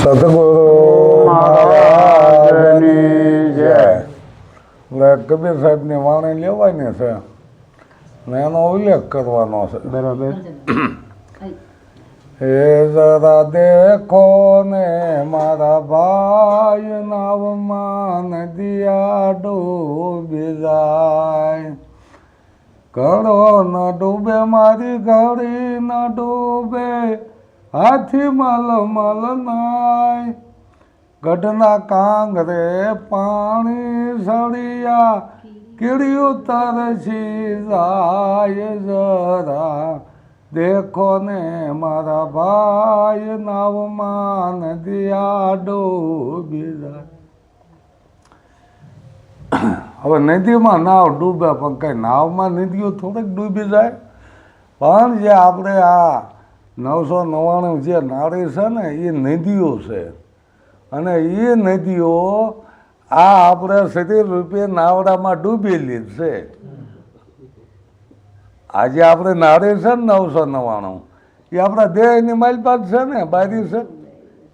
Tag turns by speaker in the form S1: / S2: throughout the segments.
S1: સતગુરુ મહારાજની જય એટલે કબીર સાહેબની વાણી લેવાની છે ને એનો ઉલ્લેખ કરવાનો છે.
S2: બરાબર.
S1: હે જરા દેખો ને મારા ભાઈ નાવમાં નદિયા ડૂબી જાય. ઘડો ન ડૂબે મારી ઘડી ન ડૂબે. હાથી માલ મલ નાય. ગઢના કાંગરે પાણી સળિયા કીડીઓ તરસી જાય જરા. દેખો ને મારા ભાઈ નાવમાં નદિયા ડૂબી જાય. હવે નદીમાં નાવ ડૂબે પણ કઈ નાવમાં નદીઓ થોડીક ડૂબી જાય. પણ જે આપણે આ નવસો નવ્વાણું જે નાળી છે ને, એ નદીઓ છે. અને એ નદીઓ આ આપણે સતી રૂપે નાવડામાં ડૂબેલી છે. આજે આપણે નાળી છે ને નવસો નવ્વાણું, એ આપણા દેહની માલપાત છે ને, બારી છે?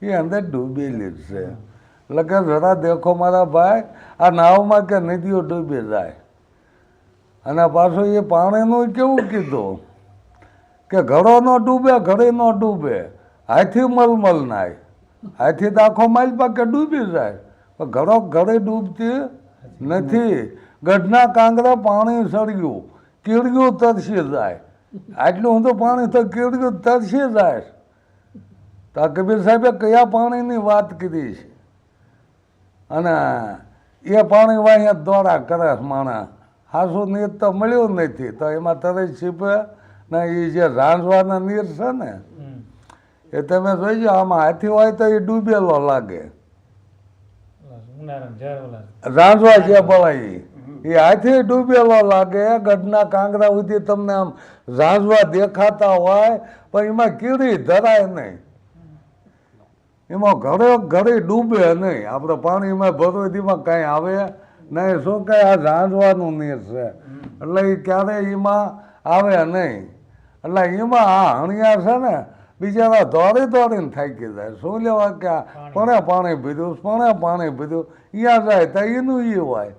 S1: એ અંદર ડૂબેલી જ છે. એટલે કે જરા દેખો મારા ભાઈ, આ નાવમાં કે નદીઓ ડૂબી જાય. અને પાછું એ પાણીનું કેવું કીધું? કે ઘડો ન ડૂબે, ઘડે ન ડૂબે. હાથી મલમલ નાય. હાથી તો આખો માઇલ પાકે ડૂબી જાય. પણ ઘડો ઘડે ડૂબતી નથી. ગઢના કાંગરા પાણી સળગ્યું કીડગ્યું તરસી જાય. આટલું હું તો પાણી તો કીડગ્યું તરસી જાય. તો કબીર સાહેબે કયા પાણીની વાત કરી છે? અને એ પાણી વાહિયા દોડા કરે માણસ. હાસુ નીર તો મળ્યું નથી. તો એમાં તરત છીપે ને એ જે રાંધવાના નીર છે ને એ તમે જોઈજો આમાં હાથી હોય તો એ ડૂબેલો લાગે. રાંધવા જે બોલાય એ હાથી ડૂબેલો લાગે ગઢના કાંગરા સુધી તમને આમ રાંધવા દેખાતા હોય પણ એમાં કીડી ધરાય નહીં. એમાં ઘરે ઘરે ડૂબે નહીં. આપણે પાણીમાં ભરોદીમાં કાંઈ આવે નહીં. શું કહે આ રાંધવાનું નીર છે? એટલે એ ક્યારે એમાં આવે નહીં. એટલે એમાં આ હણિયા છે ને બિચારા દોડી દોડીને થાકી જાય. શું લેવા કે આ પણે પાણી પીધું પણે પાણી પીધું અહીંયા જાય તો એનું એ હોય.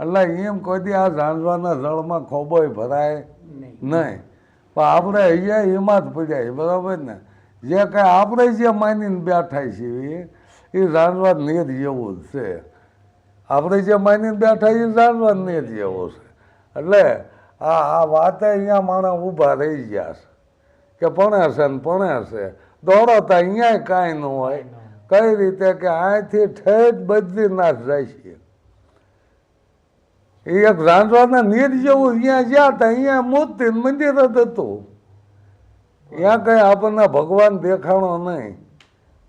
S1: એટલે એમ કોઈ દી આ ઝાંઝવાના જળમાં ખોબોય ભરાય નહીં. પણ આપણે અહીંયા એમાં જ પીડાય બરાબર ને? જે કાંઈ આપણે જે માનીને બેઠા છીએ એ ઝાંઝવા નીર જેવું જ છે. આપણે જે માનીને બેઠા એ ઝાંઝવા નીર જેવું છે. એટલે આ આ વાતે અહીંયા માણસ ઊભા રહી ગયા છે. કે ભણે છે ને ભણે છે. દોડો તો અહીંયા કાંઈ ન હોય. કઈ રીતે કે અહીંથી ઠેઠ બદ્રીનાથ જાય છે. એ એક રાંધવાના નીર જેવું અહીંયા જ્યાં હતા અહીંયા મૂર્તિ મંદિર જ હતું. ત્યાં કઈ આપણને ભગવાન દેખાણો નહીં.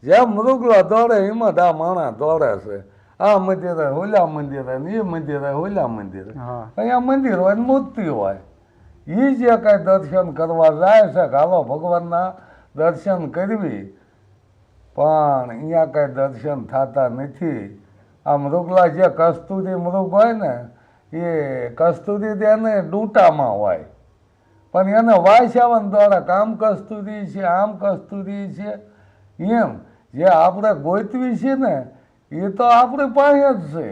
S1: જ્યાં મૃગલા દોડે એમાં જ આ માણસ દોડે છે. આ મંદિરે ઓલા મંદિર હોય એ મંદિરે ઓલા મંદિર
S2: હા.
S1: અહીંયા મંદિર હોય ને મૂર્તિ હોય. એ જે કાંઈ દર્શન કરવા જાય છે હાલો ભગવાનના દર્શન કરવી પણ અહીંયા કાંઈ દર્શન થતા નથી. આ મૃગલા જે કસ્તુરી મૃગ હોય ને એ કસ્તુરી તેને ડૂંટામાં હોય. પણ એને વાયસાવન દ્વારા કામ કસ્તુરી છે આમ કસ્તુરી છે એમ. જે આપણે ગોતવી છે ને એ તો આપણી પાસે જ છે.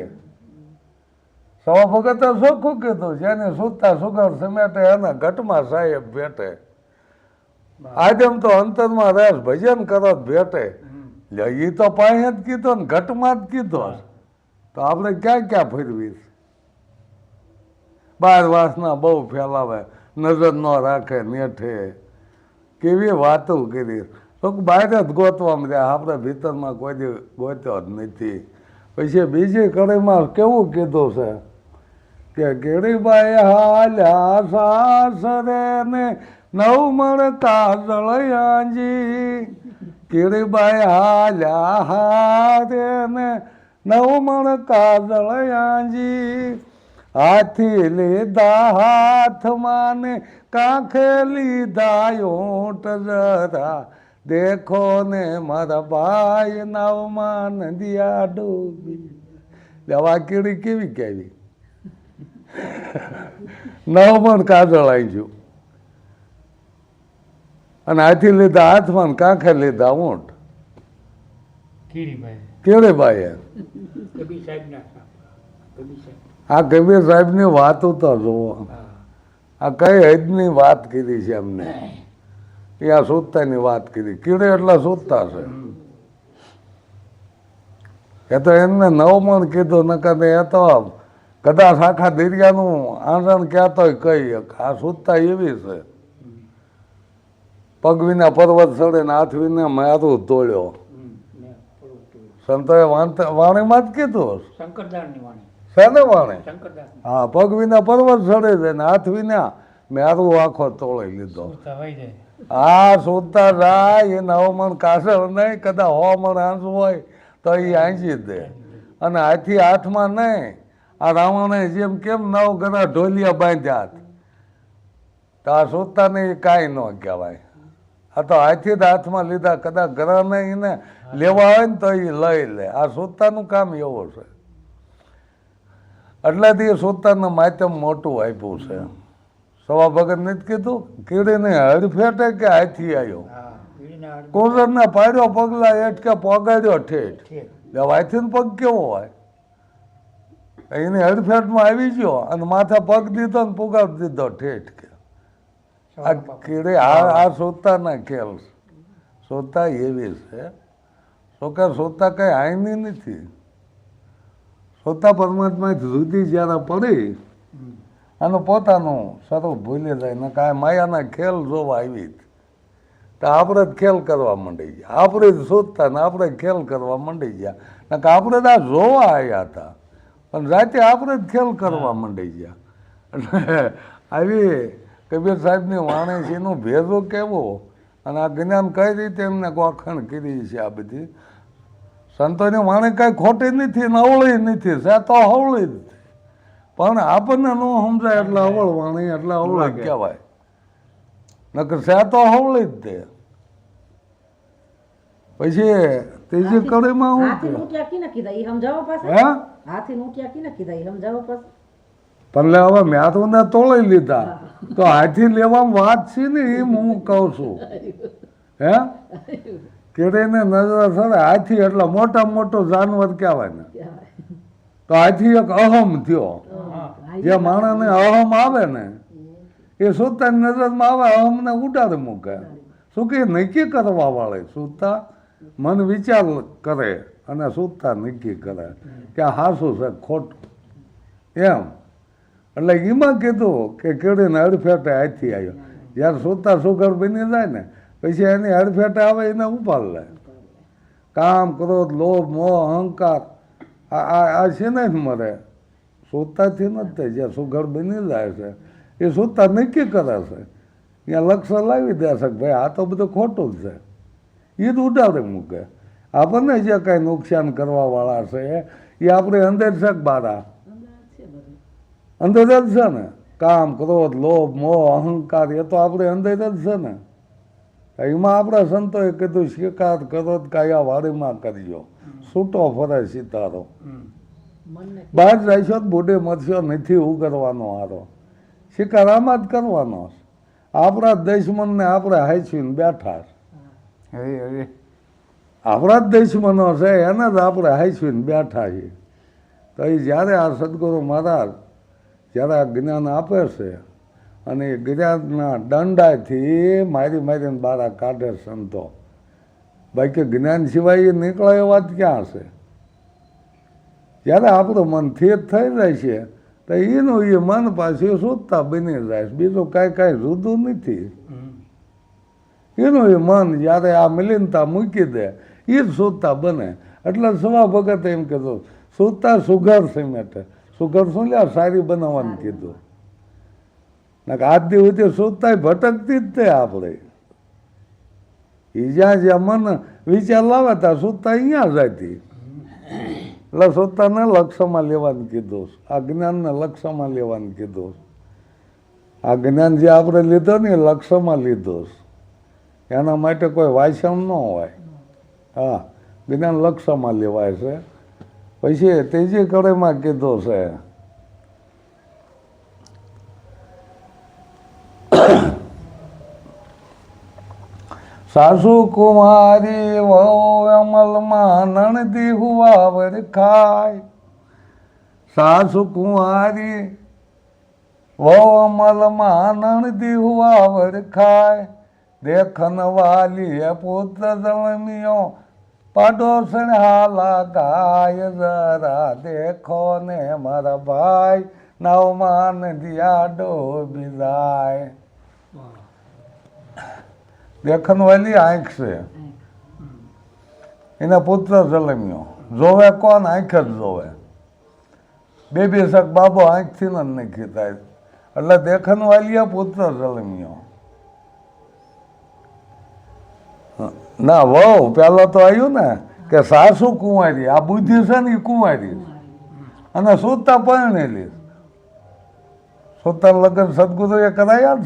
S1: સવા ભગતે ચોખ્ખું કીધું જેને સુતા સુગર સમેટે એને ઘટમાં સાહેબ ભેટે. આદમ તો અંતરમાં રસ ભજન કરો ભેટે. એ તો પાસે જ કીધો ને ઘટમાં જ કીધો તો આપણે ક્યાં ક્યાં ફેરવી બાર વાસના બહુ ફેલાવે નજર ન રાખે નેઠે. કેવી વાતો કરી. તો બહાર જ ગોતવા મળ્યા આપણે ભીતરમાં કોઈ ગોત્યો જ નથી. પછી બીજી કડીમાં કેવું કીધું છે? કે ગીરીબાઈ હાલ્યા સાસરે ને નવ મળતા જળયાજી. ગીરીબાઈ હાલ્યા હારે ને નવ મળતા જળયાજી. હાથી લીધા હાથમાં ને કાંખે લીધા ઊંટ જરા. દેખો ને મારા ભાઈ નાવમાં નદિયા ડૂબી. દવા કીડી કેવી કેવી? નવ પણ કાજળ આવી ગયું. અને હાથી લીધા હાથમાં કાંખે લીધા ઊંટ.
S2: કેળે
S1: ભાઈ
S3: કબીર સાહેબના કબીર સાહેબ.
S1: આ કબીર સાહેબની વાત તો જુઓ. આ કઈ હદની વાત કીધી છે એમને? એ આ શોધતાની વાત કીધી. કીડે એટલા શોધતા છે. એ તો એમને નવમણ કીધું નકર એ તો કદાચ આખા દરિયાનું આંસણ કહેતો કઈ આ શોધતા એવી છે. પગ વિના પર્વત ચડે ને હાથ વિના મારું તોડ્યો. સંતોએ વાણીમાં જ કીધું શેને વાણી? હા પગ વિના પર્વત ચડે છે ને હાથ વિના મારું આખો તોડી લીધો. આ સૂતા જાય, એ નવમણ કાસળ નહીં કદાચ હવામણ આંસુ હોય તો એ આંસી દે. અને આથી હાથમાં નહીં, આ રાવણે જેમ કેમ નવ ગણા ઢોલિયા બાંધ્યા. તો આ સૂતાને એ કાંઈ ન કહેવાય. આ તો હાથી જ હાથમાં લીધા, કદાચ ઘણા નહીં એને લેવા હોય ને તો એ લઈ લે. આ સૂતાનું કામ એવું છે. એટલાથી એ સૂતાનું માધ્યમ મોટું આપ્યું છે. સવા ભગત નથી કીધું કીડીને હડફેટે કે હાથી આવ્યો
S3: હાડ
S1: પાડ્યો પગલા એટકે કે પોગાડ્યો ઠેઠ. હાથીનો પગ કેવો હોય? એની હડફેટમાં આવી ગયો અને માથે પગ દીધો ને પુગાડ દીધો ઠેઠ કે. આ કીડી આ આ સોતાના ખેલ સોતા એવી છે. સોકા સોતા કઈ આઈની નથી. સોતા પરમાત્મા જુદી જ્યારે પડી. આનું પોતાનું સ્વરૂપ ભૂલી જાય, ને કાંઈ માયાના ખેલ જોવા આવી તો આપણે જ ખેલ કરવા માંડી ગયા. આપણે જ શોધતા ને આપણે ખેલ કરવા માંડી ગયા. ને કે આપણે તો આ જોવા આવ્યા હતા. પણ રાતે આપણે જ ખેલ કરવા માંડી ગયા. એટલે આવી કબીર સાહેબની વાણી છે એનો ભેદો કેવો? અને આ જ્ઞાન કઈ રીતે એમને ગોખણ કરી છે આ બધી? સંતોની વાણી કાંઈ ખોટી નથી ને અવળી નથી. સા તો હવળી જ. પણ આપણને ન સમજાય એટલે અવળ વાણી એટલે અવળ કહેવાય. નકર છે તો અવળી જ તે. પછી ત્રીજી કડીમાં હું પણ લે હવે મેં તો ને તોડી લીધા. તો હાથી લેવામાં વાત છે ને એ હું કહું છું. હે? કેળીને નજર સર હાથી એટલે મોટા મોટો જાનવર કહેવાય ને. તો આથી એક અહમ થયો. જે માણસને અહમ આવે ને એ સુતાની નજરમાં આવે અહમને ઉડાડ મૂકે. શું કે નક્કી કરવા વાળે સુતા? મન વિચાર કરે અને સુતા નક્કી કરે કે હાસું છે ખોટું. એમ. એટલે એમાં કીધું કે કેળીને હડફેટે હાથી આવ્યો. જ્યારે સુતા સુગર બની જાય ને પછી એની હડફેટે આવે એને ઉપાડ લે. કામ ક્રોધ લોભ મોહ અહંકાર. આ આ આ છે ને જ મરે. સુતાથી નથી થાય જ્યાં સુઘડ બની જાય છે. એ સુતા નક્કી કરે છે. ત્યાં લક્ષ્ય લાવી દે છે ભાઈ આ તો બધું ખોટું જ છે. એ જ ઉડાડે મૂકે. આપણને જે કાંઈ નુકસાન કરવાવાળા છે, એ આપણે અંદર છે બારા? અંદર જ છે ને. કામ, ક્રોધ, લોભ, મોહ, અહંકાર, એ તો આપણે અંદર જ છે ને. એમાં આપણા સંતોએ કીધું શિકાર કરો કાયા વાડીમાં કરજો. છૂટો ફરે સિતારો. બહાર જઈશો તો બુઢે મરશો નથી એવું કરવાનો આરો શિકાર આમાં જ કરવાનો છે. આપણા જ દુશ્મનને આપણે હાઈસીને બેઠા આપણા જ દુશ્મનો છે એને જ આપણે હાઈસીને બેઠા છીએ. તો એ જ્યારે આ સદગુરુ મહારાજ જ્યારે આ જ્ઞાન આપે છે અને એ જ્ઞાનના દંડાથી મારી મારીને બારા કાઢે સંતો. બાકી જ્ઞાન સિવાય નીકળે એ વાત ક્યાં હશે જ્યારે આપણું મન થેજ થઈ જાય છે, તો એનું એ મન પાછું શોધતા બની જાય છે. બીજું કાંઈ કાંઈ જુદું નથી. એનું એ મન જ્યારે આ મિલિનતા મૂકી દે, એ જ શોધતા બને. એટલે સવા ભગત એમ કીધું શોધતા સુઘર સિમેન્ટ. સુઘર શું લે સારી બનાવવાનું કીધું. નકર આજ દી શોધતા ભટકતી જ તે આપણે. એ જ્યાં જ્યાં મન, વિચાર લાવે ત્યાં સુતા અહીંયા જતી એટલે સુતાને લક્ષ્યમાં લેવાનું કીધું. આ જ્ઞાનને લક્ષ્યમાં લેવાનું કીધું. આ જ્ઞાન જે આપણે લીધો ને લક્ષ્યમાં લીધું. એના માટે કોઈ વાંચન ન હોય. હા, જ્ઞાન લક્ષ્યમાં લેવાય છે. પછી ત્રીજી કડીમાં કીધું છે સાસુ કુમારી વહુ અમલમાં નણદી હુવાવર ખાય. સાસુ કુમારી વહુ અમલમાં નણદી હુવાવર ખાય. દેખન વાલી પુત્ર જન્મિયો પાડોશણ હાલા ગાય જરા દેખો ને મારા ભાઈ, નવમાન દિયા ડોબી જાય. દેખન વાલી આંખ છે. એના પુત્ર જલમ્યો જોવે કોણ? આંખ જ જોવે. બે બે શક બાબો આંખથી ન નથી થાય. એટલે દેખન વાલિયા પુત્ર જલમ્યો ના, વહુ પેલા તો આવ્યું ને કે સાસુ કુંવારી, આ બુદ્ધિ છે ને એ કુંવારી અને સુતા પરણેલી સુતા લગ્ન સદગુરુએ કરાયા ને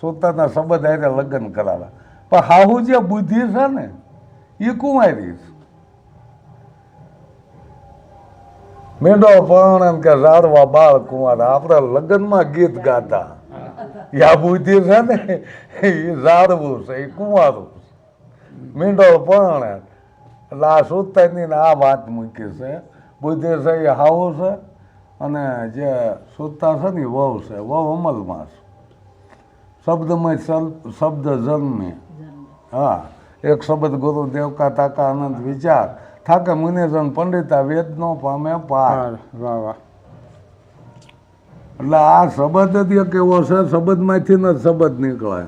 S1: સુતાના સંબંધ હારે લગ્ન કરાવ્યા. પણ હાહુ જે બુદ્ધિ છે ને એ કુંવારી છે. મેંડો પણ કે રાડવા બાળ કુંવાર. આપણે લગ્નમાં ગીત ગાતા. યા બુદ્ધિ છે ને એ રાડવું છે એ કુંવારું. મીંડો પણ એટલે આ સુતાની ને આ વાત મૂકી છે. બુદ્ધિ છે એ હાવું છે, અને જે સુતા છે ને વહુ છે. વહુ અમલમાં છે. શબ્દમય શબ્દ જન્મે. હા એક શબ્દ ગુરુ દેવકા તાકા અનંત વિચાર. થાકે મુનિજન પંડિતા વેદ નો પામે પાર.
S2: વાહ વાહ.
S1: એટલે આ શબ્દ જ એક એવો છે શબ્દમાંથી જ શબ્દ નીકળે.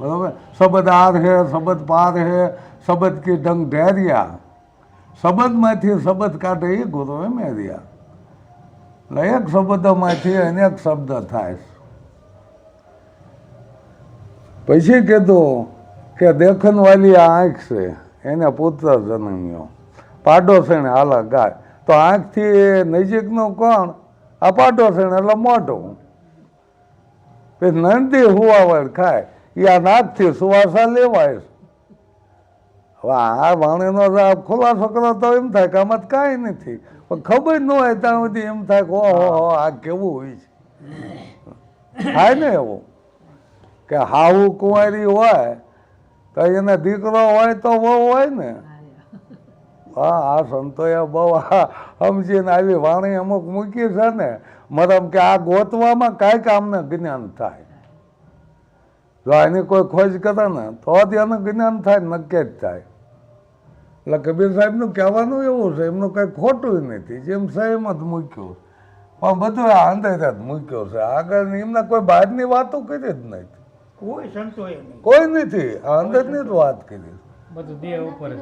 S1: બરાબર? શબ્દ આર હે શબ્દ પાર હે શબ્દ કી ડંગ ઢેરિયા. શબ્દમાંથી શબ્દ કાઢે એ ગુરુ એ મેર્યા. એટલે એક શબ્દમાંથી અનેક શબ્દ થાય પછી કીધું કે દેખનવાલી આ આંખ છે એને પુત્ર જન્મ્યો. પાડોશણ હાલા ગાય. તો આંખથી નજીકનું કોણ? આ પાડોશણ એટલે મોઢું. પછી નંદી હુવાવડ ખાય. એ આ નાકથી સુવાસા લેવાય હવે આ વાણીનો જો આ ખુલાસો કરો તો એમ થાય કે આમાં કાંઈ નથી. પણ ખબર ન હોય ત્યાં સુધી એમ થાય કે ઓહો આ કેવું હોય છે. થાય ને એવું. કે હાવું કુંવારી હોય તો એને દીકરો હોય તો બહુ હોય ને. હા, આ સંતોએ બહુ સમજીને આવી વાણી અમુક મૂકી છે ને. મતલબ કે આ ગોતવામાં કાંઈક આમને જ્ઞાન થાય. જો એની કોઈ ખોજ કરે ને, તો જ એનું જ્ઞાન થાય, નક્કી જ થાય. એટલે કબીર સાહેબનું કહેવાનું એવું છે, એમનું કંઈ ખોટું નથી. જેમ એમ જ મૂક્યું પણ બધું આ અંદર જ મૂક્યો છે. આગળ એમને કોઈ બહારની વાતો કરી જ નથી.
S3: કોઈ સંતોએ નહીં.
S1: કોઈ નથી અંદરની જ વાત કરી
S3: બધું દેહ ઉપર જ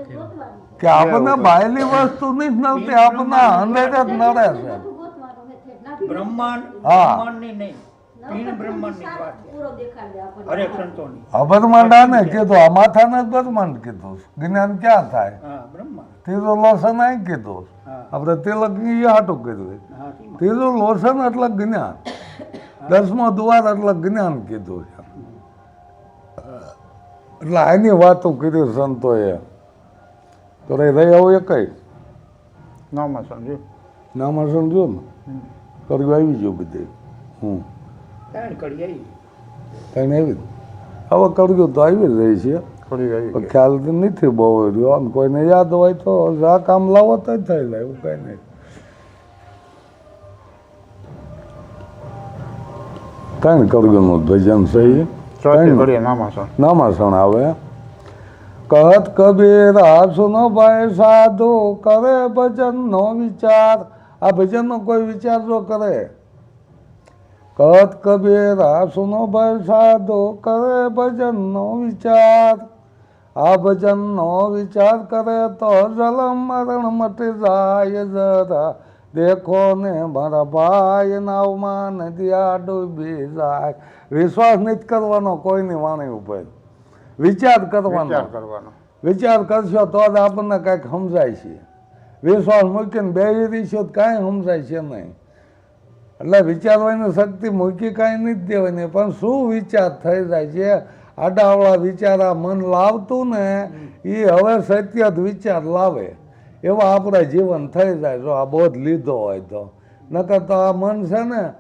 S1: કે આપણને બાયલી વસ્તુ નહીં જ નડતી આપણને અંદર જ નડે છે.
S3: બ્રહ્માંડ બ્રહ્માંડની નહીં. પીણ બ્રહ્માંડની વાત છે. હરેક સંતોની.
S1: અબરમાંડાને કીધું આ માથાને જ કીધું. જ્ઞાન ક્યાં થાય?
S3: હા બ્રહ્માંડ.
S1: ત્રીજું કીધું. આપણે તિલક એ હાટું
S3: કર્યું
S1: ત્રીજું લોસન એટલે જ્ઞાન. દસમો દ્વાર એટલે જ્ઞાન કીધું છે. એટલે આની વાતો કરી સંતોએ. તો રે રહી આવું એ કઈ
S2: નામાં સમજ્યું
S1: નામાં સમજો ને? કર્યું આવી ગયું બધે. હમ.
S3: ત્રણ કડી આવી.
S1: કઈ આવી હવે કર્યું તો આવી જ રહી છે. ખ્યાલ તો નથી બહુ રહ્યો. અને કોઈને યાદ હોય તો આ કામ લાવો તો થાય થઈ જાય એવું કઈ નહીં. કાંઈ કર્યું ભજન સહી નામાસણ આવે કહત કબીર સુનો ભાઈ સાધુ કરે ભજન નો વિચાર. આ ભજનનો કોઈ વિચાર જો કરે? કહત કબીર સુનો ભાઈ સાધુ કરે ભજન નો વિચાર. આ ભજન નો વિચાર કરે તો જલમ મરણ મટી જાય જરા. દેખો ને મારા ભાઈ નાવમાં નદીયા ડૂબી જાય. વિશ્વાસ નથી કરવાનો કોઈની વાણી ઉપર. વિચાર કરવાનો.
S2: કરવાનો.
S1: વિચાર કરશો તો જ આપણને કાંઈક સમજાય છે. વિશ્વાસ મૂકીને બેસી રહીશો તો કાંઈ સમજાય છે નહીં. એટલે વિચારવાની શક્તિ મૂકી કાંઈ નથી દેવાની પણ શું વિચાર થઈ જાય છે? આડાવડા વિચારા મન લાવતું ને એ હવે સત્ય જ વિચાર લાવે. એવા આપણા જીવન થઈ જાય જો આ બોધ લીધો હોય તો. નકર તો આ મન છે ને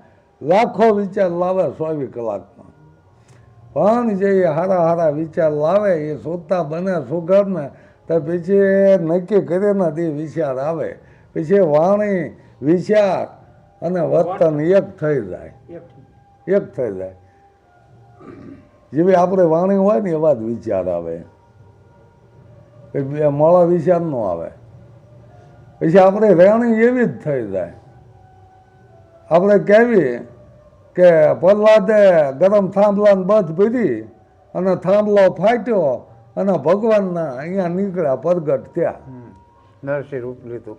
S1: લાખો વિચાર લાવે ચોવીસ કલાકમાં. પણ જે હારા હારા વિચાર લાવે એ શોધતા બને સુગરને તો પછી નક્કી કરીને તે વિચાર આવે. પછી વાણી વિચાર અને વર્તન એક થઈ જાય.
S3: એક
S1: થઈ જાય. જેવી આપણે વાણી હોય ને એવા જ વિચાર આવે. મોળા વિચાર નો આવે. પછી આપણે રહેણી એવી જ થઈ જાય. આપણે કહેવી કે પ્રહલાદે ગરમ થાંભલાને બધ ભીધી અને થાંભલો ફાટ્યો અને ભગવાનના અહીંયા નીકળ્યા પ્રગટ ત્યાં
S2: નરસિંહ રૂપ લીધું.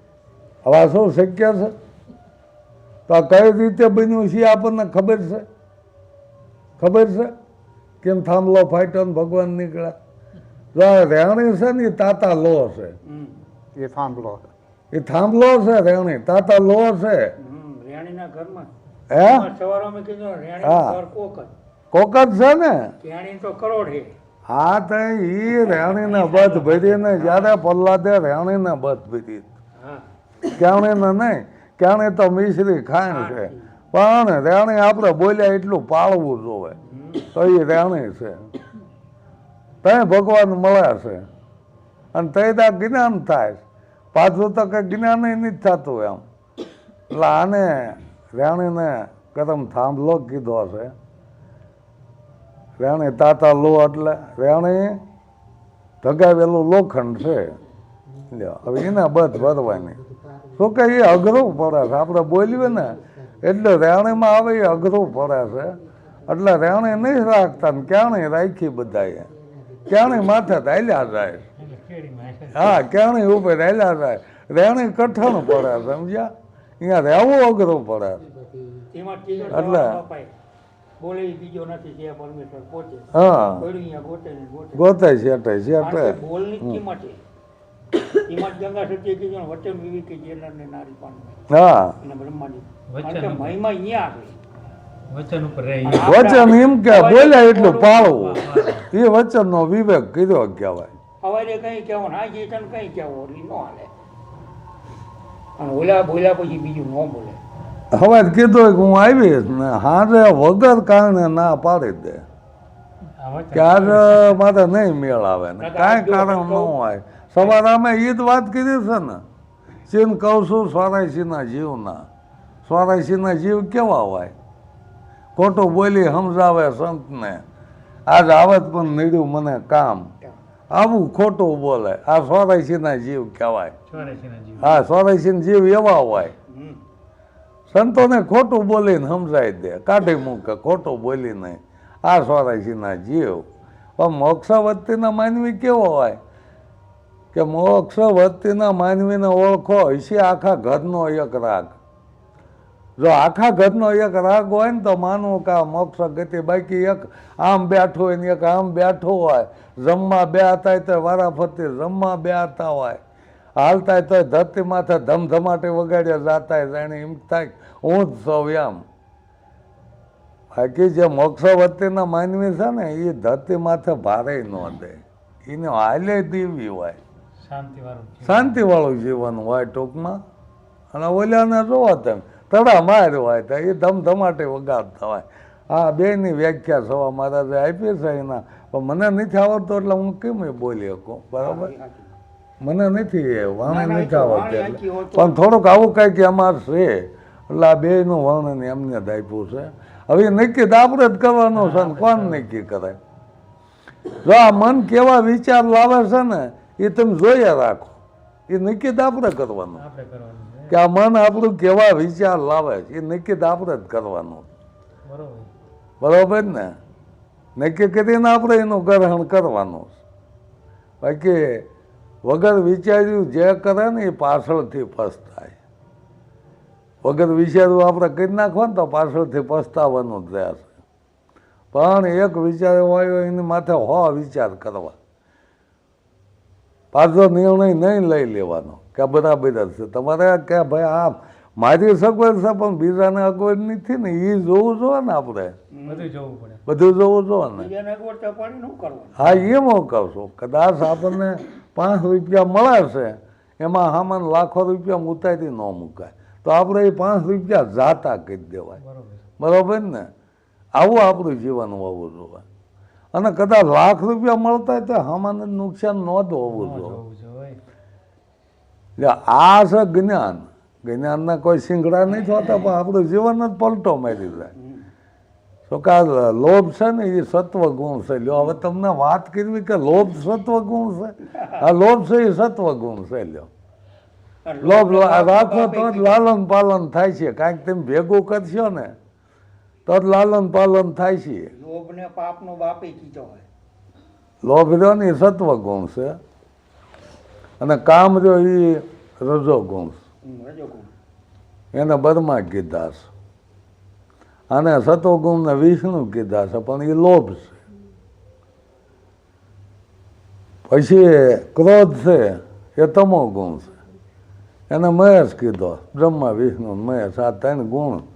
S1: હવે શું શક્ય છે? તો આ કઈ રીતે બન્યું છે આપણને ખબર છે? ખબર છે? કેમ થાંભલો ફાટ્યો ને ભગવાન નીકળ્યા? રેવણી છે ને તાતા લો છે.
S2: એ થાંભલો.
S1: એ થાંભલો છે રેણી તાતા લો છે.
S3: રેણીના ઘરમાં.
S1: હે?
S3: સવારે અમે કીધું
S1: હા.
S3: રેણીનું ઘર કોક જ.
S1: છે ને?
S3: રેણી તો કરોડ છે.
S1: હા તો ભરી ને બધ ભરીને જ્યારે પ્રહલાદે રેવણીને બધ ભરી
S3: હા.
S1: ક્યાણીને નહીં ક્યાણી તો મિશ્રી ખાણ છે. પણ રેણી આપણે બોલ્યા એટલું પાળવું જોવે. તો એ રેણી છે. તય ભગવાન મળે છે. અને તય ત્યાં જ્ઞાન થાય પાછું તો કંઈ જ્ઞાન નથી થતું એમ. એટલે આને રેવણીને કરમ થાંભલો કીધો છે. રેણી તાતા લો એટલે રેણી ધગાવેલું લોખંડ છે. હવે એને બધ ભરવાની. શું કે એ અઘરું પડે છે? આપણે બોલીએ ને, એટલે રેણીમાં આવે એ અઘરું પડે છે. એટલે રેણી નહીં રાખતા ને ક્યાંય રાખી બધાએ? ક્યાંય માથે ચાલ્યા જાય? હા કેણી ઉપર રહેલા હતા રહેણી કઠણ પડે સમજ્યા? અહીંયા રહેવું અઘરું પડે. એટલે- હા.
S3: ગોતે છે. કીધું વચન
S1: હા. એમ કે બોલ્યા એટલું પાળવું. એ વચન નો વિવેક કર્યો કહેવાય
S3: સવારે કંઈ કહેવો ના જે તને કઈ કહેવો એ ન હાલે. અને ઓલા બોલ્યા પછી બીજું ન બોલે.
S1: હવે કીધું કે હું આવીશ ને હારે વગર કારણે ના પાડી દે. ક્યારે આજ મારે નહીં મેળ આવે ને. કાંઈ કારણ ન હોય. સવારે અમે એ જ વાત કરી છે ને. ચીન કહું છું સ્વારાયસીના જીવના. સ્વારાયસીના જીવ કેવા હોય? ખોટું બોલી સમજાવે સંતને. આજ આવત પણ નીડ્યું મને કામ? આવું ખોટું બોલે. આ સોરાશીના જીવ કહેવાય. હા સોરાશીના જીવ એવા હોય. સંતોને ખોટું બોલીને સમજાવી દે. કાઢી મૂકે ખોટું બોલીને આ સોરાશીના જીવ. પણ મોક્ષવર્તીના માનવી કેવો હોય? કે મોક્ષવર્તીના માનવીને ઓળખો હશે આખા ઘરનો એક રાગ. જો આખા ઘરનો એક રાગ હોય ને તો માનવું કે આ મોક્ષ ગતિ બાકી એક આમ બેઠો હોય ને એક આમ બેઠો હોય. જમવા બે હતા તો વારાફરતી જમવા બે હતા હોય. હાલતા તો ધરતી માથે ધમધમાટે વગાડ્યા જાતા જાણે એમ થાય હું જ સૌ એમ. બાકી જે મોક્ષવર્તીના માનવી છે ને એ ધરતી માથે ભારે ન દે. એને હાલે દેવી હોય.
S4: શાંતિ વાળું
S1: શાંતિવાળું જીવન હોય ટૂંકમાં. અને ઓલાને જોવો તમે તડા માર હોય તો એ ધમધમાટે વગાડ થવાય. આ બેની વ્યાખ્યા સવા મહારાજે આપી છે એના. પણ મને નથી આવડતો એટલે હું કેમ એ બોલી શકું? બરાબર? મને નથી એ વાણી નથી આવડતી એટલે. પણ થોડુંક આવું કંઈક એમાં છે. એટલે આ બેયનું વર્ણન એમને જ આપ્યું છે. હવે એ નક્કી તો આપણે જ કરવાનું છે ને કોણ નક્કી કરે? જો આ મન કેવા વિચાર લાવે છે ને એ તમે જોઈએ રાખો. એ નક્કી તો આપણે કરવાનું. કે આ મન આપણું કેવા વિચાર લાવે છે એ નક્કી આપણે જ કરવાનું.
S4: બરોબર.
S1: બરોબર ને? નક્કી કરીને આપણે એનું ગ્રહણ કરવાનું. બાકી વગર વિચાર્યું જે કરે ને એ પાછળથી પસ્તાય. વગર વિચાર્યું આપણે કરી નાખો ને તો પાછળથી પસ્તાવાનું જ રહેશે. પણ એક વિચાર હોય એની માથે હો વિચાર કરવા. પાછો નિર્ણય નહીં લઈ લેવાનો. કે બરાબર જ છે. તમારે કે ભાઈ આ મારી સગવડ છે પણ બીજાને અગવડ નથી ને એ જોવું જોઈએ ને આપણે.
S4: બધું જોવું પડે.
S1: જોઈએ ને. હા એ હું કહું છું કદાચ આપણને પાંચ રૂપિયા મળે છે એમાં સામાન લાખો રૂપિયા ઉતારી ન મુકાય. તો આપણે એ પાંચ રૂપિયા જાતા કહી દેવાય.
S4: બરોબર.
S1: બરોબર ને? આવું આપણું જીવન હોવું જોઈએ અને કદાચ લાખ રૂપિયા મળતા હોય તો હમાને નુકસાન ન જ હોવું જોઈએ. એટલે આ છે જ્ઞાન. જ્ઞાનના કોઈ સિંગડા નહીં થતા પણ આપણું જીવન જ પલટો મારી જાય. તો કે આ લોભ છે ને એ સત્વ ગુણ છે. લ્યો હવે તમને વાત કરવી કે લોભ સત્વ ગુણ છે? આ લોભ છે એ સત્વ ગુણ છે લ્યો. લોભ રાખો તો જ લાલન પાલન થાય છે. કાંઈક તમે ભેગું કરશો ને તો લાલન પાલન થાય છે.
S3: લોભ ને પાપ નો બાપે કીધો હોય.
S1: લોભ રહ્યો ને એ સત્વ ગુણ છે. અને કામ રહ્યો એ રજો ગુણ છે. એને બર્મા કીધા છે. અને સત્વગુણને વિષ્ણુ કીધા છે પણ એ લોભ છે. પછી ક્રોધ છે એ તમો ગુણ છે. એને મહેશ કીધો બ્રહ્મા વિષ્ણુ મહેશ આ ત્રણ ગુણ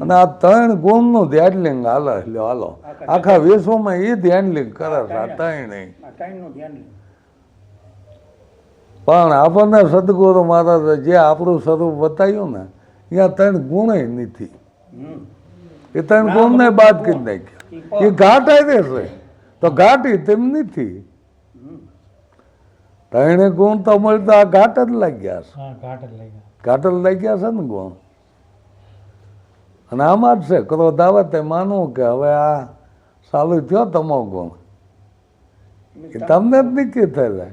S1: અને આ ત્રણ ગુણનું ધ્યાનલિંગ હાલે લ્યો હાલો. આખા વિશ્વમાં એ ધ્યાનલિંગ કરે છે આ ત્રણેય. પણ આપણને સદગુરુ મહારાજે જે આપણું સ્વરૂપ બતાવ્યું ને ત્યાં ત્રણ ગુણ નથી. એ ત્રણ ગુણને બાદ કરી નાખ્યા. એ ઘાટ આવી છે તો ઘાટી તેમ નથી. ત્રણે ગુણ તો મળતા આ ઘાટ જ લાગ્યા છે.
S4: ઘાટ જ
S1: લાગ્યા છે ને ગુણ? અને આમાં જ છે ક્રોધ આવે તે માનવું કે હવે આ ચાલુ થયો તમો ગુણ. એ તમને જ નક્કી થયેલા.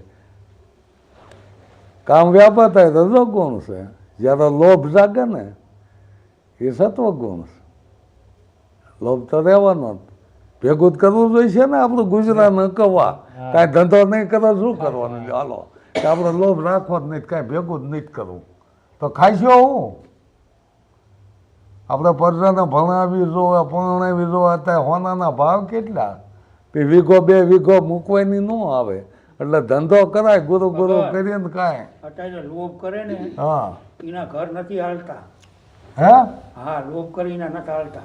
S1: કામ વ્યાપા થાય તો જો ગુણ છે. જ્યારે લોભ જાગે ને એ સત્વ ગુણ છે. લોભ તો રહેવાનો જ. ભેગું જ કરવું જોઈએ ને આપણું ગુજરાત ન કવા કાંઈ ધંધો નહીં કરો શું કરવાનું? ચાલો હાલો. કે આપણે લોભ રાખવો જ નહીં કાંઈ ભેગું જ નહીં કરવું. તો ખાઈશો હું? આપણે પરજાને ભણાવી જોવે પરણાવી જોવે અત્યારે હોનાના ભાવ કેટલા? તે વીઘો બે વીઘો મૂકવાની ન આવે. એટલે ધંધો કરાય ગુરુ ગુરુ કરીએ ને કાંઈ.
S3: અત્યારે લોભ કરે ને
S1: હા.
S3: એના ઘર નથી હાલતા.
S1: હે?
S3: હા લોભ કરીને નથી હાલતા.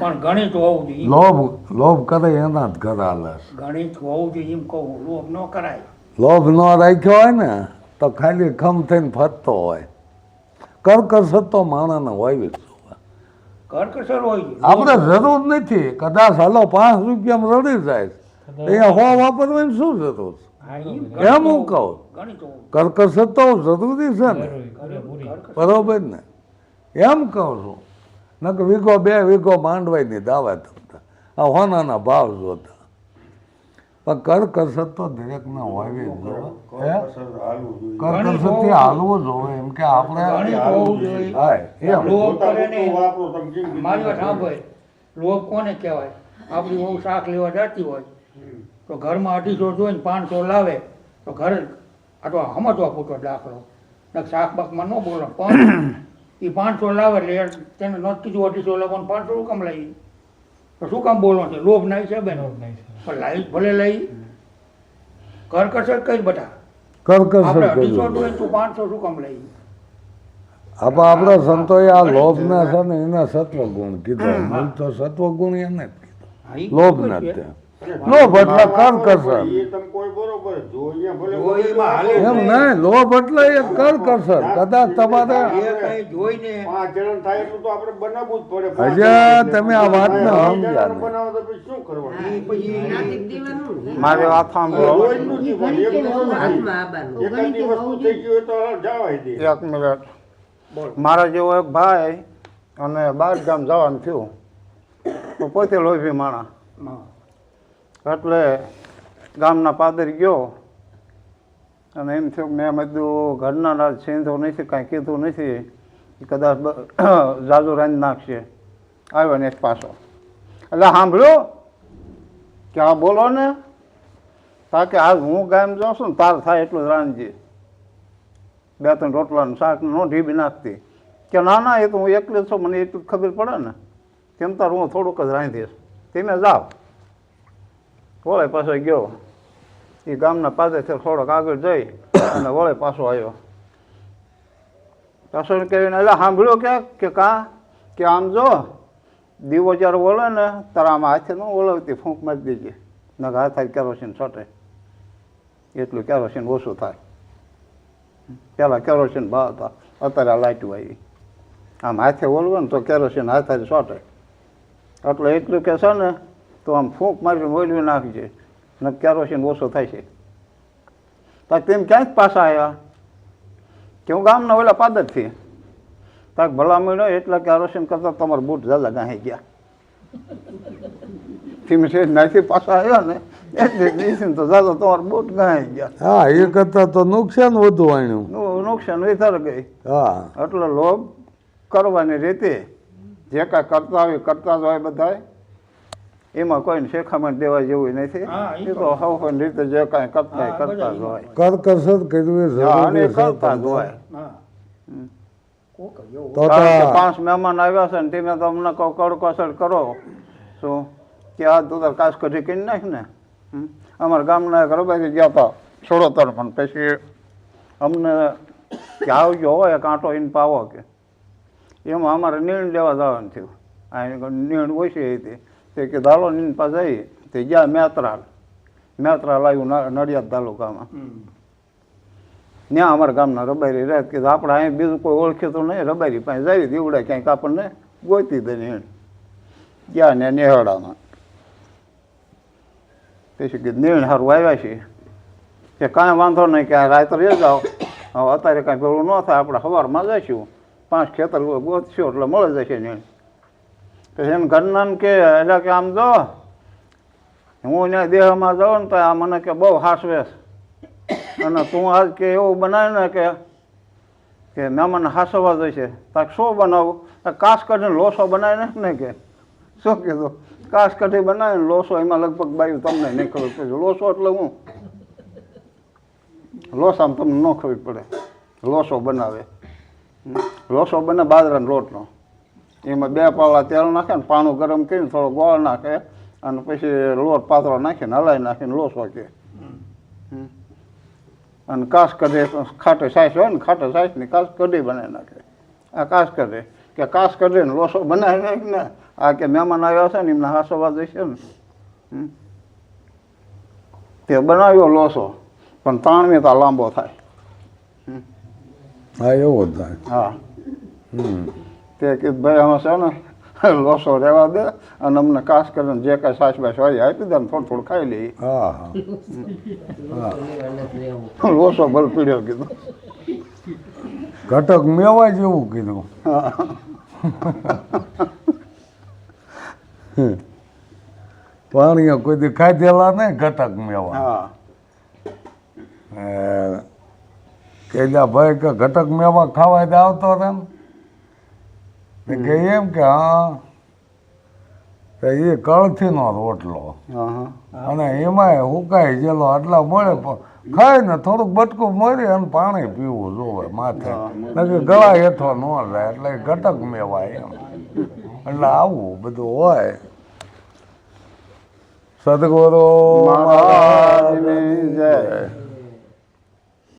S3: પણ ગણિત હોવું જોઈએ.
S1: લોભ લોભ કરે એના જ ઘર હાલે
S3: ગણિત હોવું જોઈએ એમ કહું. લોભ ન કરાય.
S1: લોભ ન રાખ્યો હોય ને તો ખાલી ખમ થઈને ફરતો હોય. કરકસર તો માણાને હોય
S3: કરકસર હોય
S1: આપણે જરૂર નથી. કદાચ હાલો પાંચ રૂપિયામાં રડી જાય. અહીંયા હો વાપરવાની શું જરૂર છે? એમ હું કહું. કરકસર તો જરૂરી છે ને? બરોબર ને? એમ કહું છું. નકર વીઘો બે વીઘો માંડવાયની દાવા થતા આ હોનાના ભાવ જોતા. પણ કરકસર તો દરેકને હોવી હોય જોવે હે? હાલવું જોવે એમ કે આપણે
S3: લોક જોઈએ કરે? કોને કહેવાય? આપણી બહુ શાક લેવા જતી હોય. તો ઘરમાં અઢીસો જોઈને પાંચસો લાવે તો ઘર આ તો સમજવા પૂરતો દાખલો. ને શાક બાકમાં ન બોલો પણ એ પાંચસો લાવે એટલે તેને નથી કીધું અઢીસો લાવવાનું પાંચસો કમ કામ લઈ. તો શું કામ બોલો છે? લોભ ના ને
S4: લોભ નહીં છે.
S3: પણ લાઈ ભલે લઈ. કરકસર કઈ બધા
S1: કરકસર
S3: આપણે અઢીસો તો પાંચસો શું કામ લઈ?
S1: આપણે આપણા સંતોએ આ લોભને છે ને એને સત્વગુણ કીધો. મૂળ તો સત્વગુણ એને જ કીધો.
S3: હા, ઈ
S1: લોભ એટલે
S3: કર હાલે
S1: એમ
S3: નહીં.
S1: લોભ એટલે એ કરકસર કદાચ તમારે
S3: જે કઈ જોઈને
S5: પાંચ જણ થાય એટલું તો આપણે બનાવવું જ પડે. પાંચ
S1: હજી તમે આ વાત
S5: ને
S1: સમજ્યા
S5: બનાવો તો પછી શું કરવાનું?
S3: ઈ પછી
S2: મારે વાત સાંભળો
S5: એક
S2: મિનિટ. મારા જેવો એક ભાઈ અને બાર ગામ જવાનું થયું. તો પોતે લોભી માણા. એટલે ગામના પાદર ગયો. અને એમ થયું મેં બધું ઘરના સિંધો નથી, કાંઈ કીધું નથી. કદાચ જાજુ રાંધી નાખશે. આવ્યો ને એક પાછો. એટલે સાંભળ્યો કે આ બોલો ને તાકે આજ હું ગામ જાઉં છું ને તાર થાય એટલું જ રાંધજે. બે ત્રણ રોટલાનું શાક નો ઢીબી નાખતી. કે ના ના, એ તો હું એકલી છું, મને એટલું ખબર પડે ને. તેમ તાર હું થોડુંક જ રાંધીશ. તમે જાઓ વળે પાછો ગયો એ ગામના પાસે થોડોક આગળ જઈ અને વળે પાછો આવ્યો પાછો કહીને એટલે સાંભળ્યો કે કે કા કે આમ જો દીવો જ્યારે વળે ને તારા આમાં હાથે ન ઓળવતી ફૂંક મારી દેજે નકા હાથ થાય કેરોસીન છટે એટલું કેરોસીન ઓછું થાય પહેલાં કેરોસીન ભાવ હતા અત્યારે આ લાઇટું આવી આમ હાથે ઓળવે ને તો કેરોસીન હાથ હાથે છોટે એટલે એટલું કે છે ને તો આમ ફૂંક મારી નાખી છે ને કેરોસીન ઓછો થાય છે. તાક તેમ ક્યાંય પાછા આવ્યા કે હું ગામના ઓલા પાદરથી. તાક ભલામણ હોય એટલે કેરોસીન કરતાં તમારા બૂટ ઝાલા ગાંહી ગયા. ધીમે છે નાથી પાછા આવ્યા ને. એટલે દિવસે તો ઝાલા તમારા બૂટ ગાહી ગયા.
S1: હા એ કરતાં તો નુકસાન વધુ આણ્યું.
S2: નુકસાન વધારે ગઈ.
S1: હા.
S2: એટલે લોભ કરવાની રીતે જે કાંઈ કરતા હોય કરતા જ હોય બધાય. એમાં કોઈને શેખામણ દેવા જેવું નથી. એ તો હવની રીતે જે કાંઈ કરતા કરતા જ હોય.
S1: કરકસર કર્યું એ
S2: અને
S1: જરૂરી
S2: કરતા જ હોય. પાંચ મહેમાન આવ્યા છે ને તમે તો અમને કહો કડકસર કરો. શું? કે આ તો તાર કાસ કરી કરી નાખ ને. હમ? અમારા ગામના એક રબાઈ ગયા હતા છોડોતર પણ પછી અમને કે આવજો હોય કાંટો એને પાવો કે. એમાં અમારે નીણ લેવા જવાનું થયું. આ નીણ ઓછી હતી. તે કે ધાલો નીન પાસે આવી તે ગયા મેત્રાલ. મેત્રાલ આવ્યું નડિયાદ તાલુકામાં. ત્યાં અમારા ગામના રબારી રહે કે આપણે અહીં બીજું કોઈ ઓળખે તો નહીં. રબારી પાસે જાય દીવડે ક્યાંક આપણને ગોતી દે ને ગયા ને નેહડામાં. પછી કે નીણ સારું આવ્યા છીએ કે કાંઈ વાંધો નહીં કે આ રાત્રે જાઓ હવે અત્યારે કાંઈ ભેળું ન થાય. આપણે સવારમાં જઈશું પાંચ ખેતર ગોતશું એટલે મળી જશે નીણ એમ ઘરનાને કે, એટલે કે આમ જો, હું ત્યાં દેહમાં જાઉં ને તો આ મને કે બહુ હાસવે અને તું આજ કે એવું બનાવ્યું ને કે કે મહેમાન હાસવા જશે. તાક શું બનાવું? કાસ કાઢીને લોસો બનાવીને ને કે. શું કીધું? કાસ કાઢી બનાવીને લોસો, એમાં લગભગ બાયું તમને નહીં ખબર પડે. લોસો એટલે હું? લોસામાં તમને ન ખબર પડે. લોસો બનાવે. લોસો બને બાજરાના લોટનો. એમાં બે પાવડા તેલ નાખે ને પાણું ગરમ કરીને થોડો ગોળ નાખે અને પછી લોટ પાતળો નાખીને હલાવી નાખીને લોસો કે. અને કાસ કઢે ખાટે સાઈસ હોય ને ખાટે ને કાસ કઢી બનાવી નાખે. આ કાસ કઢે. કે કાસ કઢે ને લોસો બનાવી નાખે ને આ કે મહેમાન આવ્યા છે ને એમને હાસવા જશે ને. તે બનાવ્યો લોસો પણ તાણવી તો લાંબો થાય.
S1: હા એવો જ થાય.
S2: હા.
S1: હમ.
S2: તે કીધું ભાઈ અમે છે ને લોસો રહેવા દે અને અમને કાશ કરીને જે કાંઈ સાસ બાસ હોય આપી દે ને થોડું થોડું ખાઈ લઈએ
S1: હા હા.
S2: લોસો ભલ પીડ્યો કીધું.
S1: ઘટક મેવાય જેવું કીધું. પાણીએ કોઈ દી ખાધેલા નહીં ઘટક મેવા.
S2: હા.
S1: કેજા ભાઈ કે ઘટક મેવા ખાવા આવતો રહે ને? તે કે એમ કે હા. તો એ કળથીનો રોટલો.
S2: હા હા
S1: અને એમાંય હુકાઈ ગયેલો આટલા મળે પણ ખાય ને થોડુંક બટકું મળી અને પાણી પીવું જોવે માથે. નથી ગળા હેઠો ન જાય એટલે ઘટક મેવાય એમ. એટલે આવું બધું હોય. સદગુરુ
S2: જય.